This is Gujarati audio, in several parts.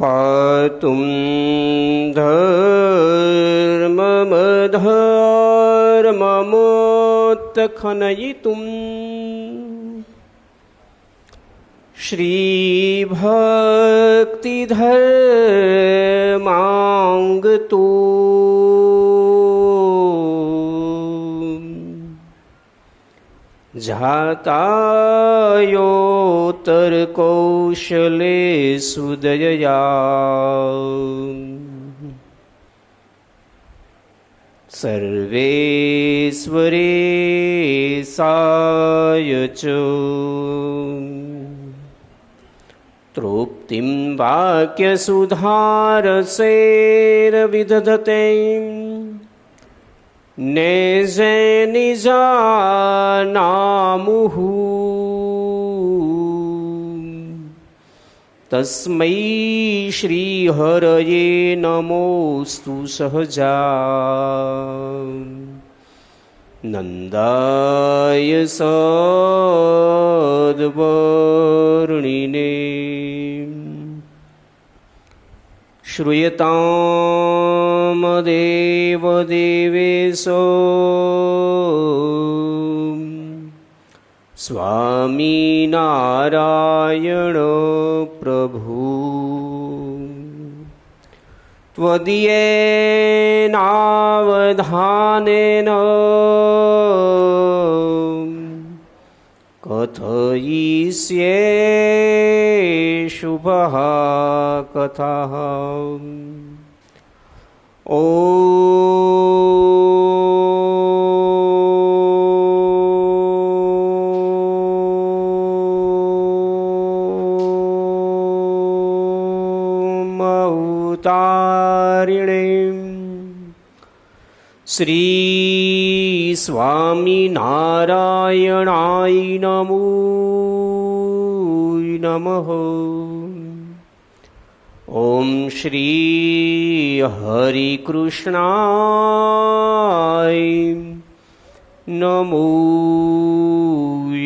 पातुं धर्ममधर्ममोत्खनयितुम् श्रीभक्तिधर्माङ्गतु जातायोत्तरकौशले सुदयया सर्वेश्वरे साय च तृप्तिं वाक्यसुधारसेरविदधते नेजे निजानामुः तस्मै श्रीहरये नमोऽस्तु सहजा नन्दाय सद्वर्णिने श्रूयतां देवदेवेशो स्वामीनारायण प्रभु त्वदीये नावधानेन कथयिष्ये शुभः कथः ॐ શ્રી સ્વામિનારાયણાય નમો નમઃ ઓમ શ્રી હરિકૃષ્ણાય નમો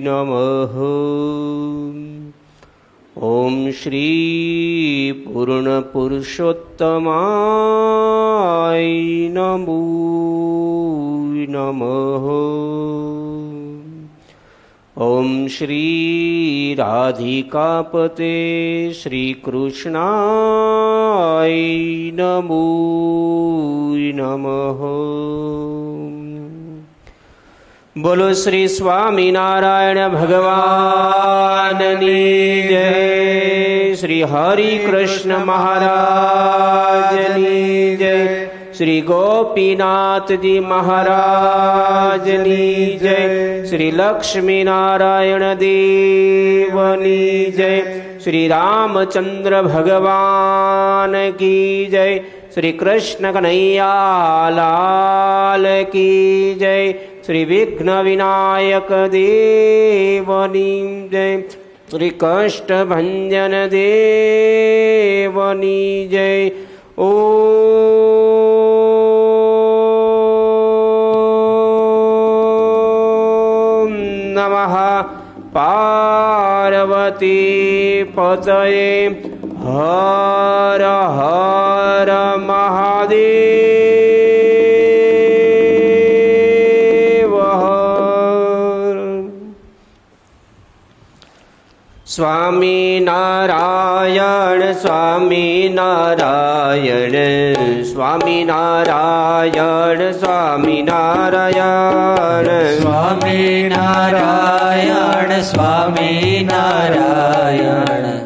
નમઃ ॐ श्री पूर्णपुरुषोत्तमाय नमो नमः ॐ श्री राधिकापते श्रीकृष्णाय नमो नमः બોલો શ્રી સ્વામિનારાયણ ભગવાનની જય. શ્રી હરિ કૃષ્ણ મહારાજની જય. શ્રી ગોપીનાથજી મહારાજની જય. શ્રી લક્ષ્મીનારાયણ દેવની જય. શ્રી રામચંદ્ર ભગવાન કી જય. શ્રી કૃષ્ણ કનૈયાલાલ કી જય. શ્રી વિઘ્ન વિનાયક દેવની જય. શ્રી કષ્ટભંજન દેવની જય. ઓ નમઃ. પાર્વતી પતયે. હર હર મહાદેવ હર સ્વામી નારાયણ સ્વામી નારાયણ સ્વામી નારાયણ સ્વામી નારાયણ સ્વામી નારાયણ સ્વામી નારાયણ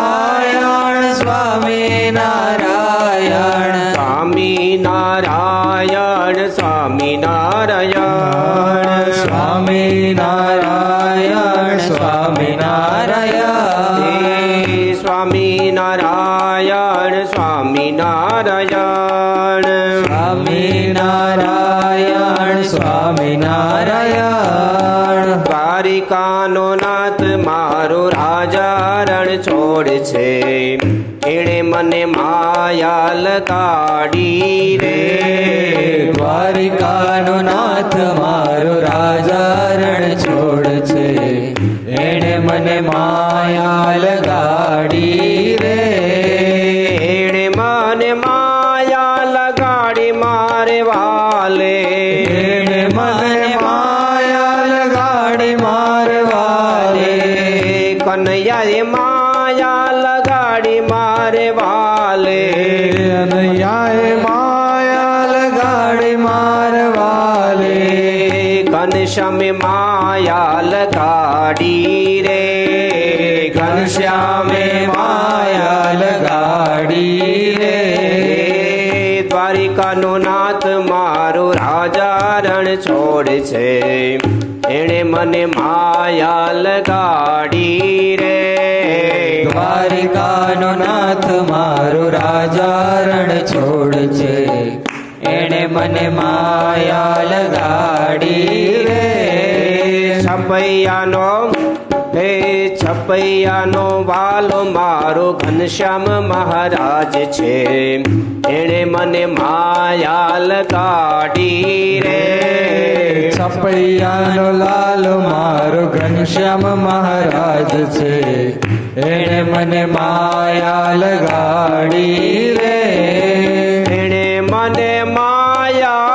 નારાયણ સ્વામી નારાયણ સ્વામી નારાયણ દ્વારિકાનો નાથ મારો રાજારણ છોડ છે. એણે મને માયા લગાડી રે. દ્વારિકાનો નાથ મા કનૈયાએ માયા લગાડી મારે વાલે. અનૈયાએ માયા લગાડી મારવાલે ઘનશ્યામે માયા લગાડી રે. ઘનશ્યામે માયા લગાડી રે. દ્વારિકાનો નાથ મારો રાજા રણ છોડ છે. એણે મને માયા લગાડી મારો રાજા રણ છોડ છે. એણે મને માયા લગાડી રે. છપૈયાનો હે છપૈયાનો વાલો મારો ઘનશ્યામ મહારાજ છે. એણે મને માયા લગાડી રે. છપૈયાનો લાલ મારો ઘનશ્યામ મહારાજ છે. એણે મને માયા લગાડી રે. એણે મને માયા.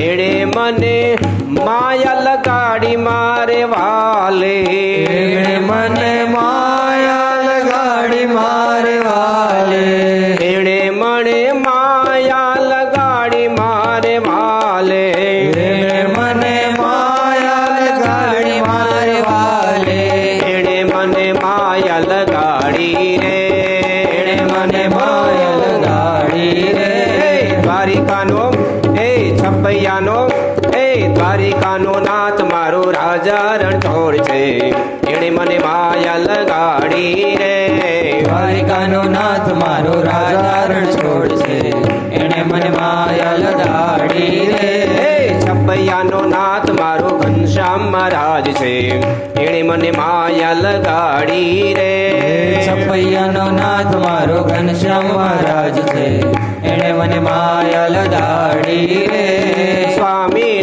એણે મને માયા લગાડી મારે વાલે દ્વારિકાનો નાથ મારો રાજારણ છોડ છે. એણે મને માયા લગાડી રે. છપૈયાનો નાથ મારો ઘનશ્યામ મહારાજ છે. એણે મને માયા લગાડી રે. છપૈયાનો નાથ મારો ઘનશ્યામ મહારાજ છે. એણે મને માયા લગાડી રે. સ્વામી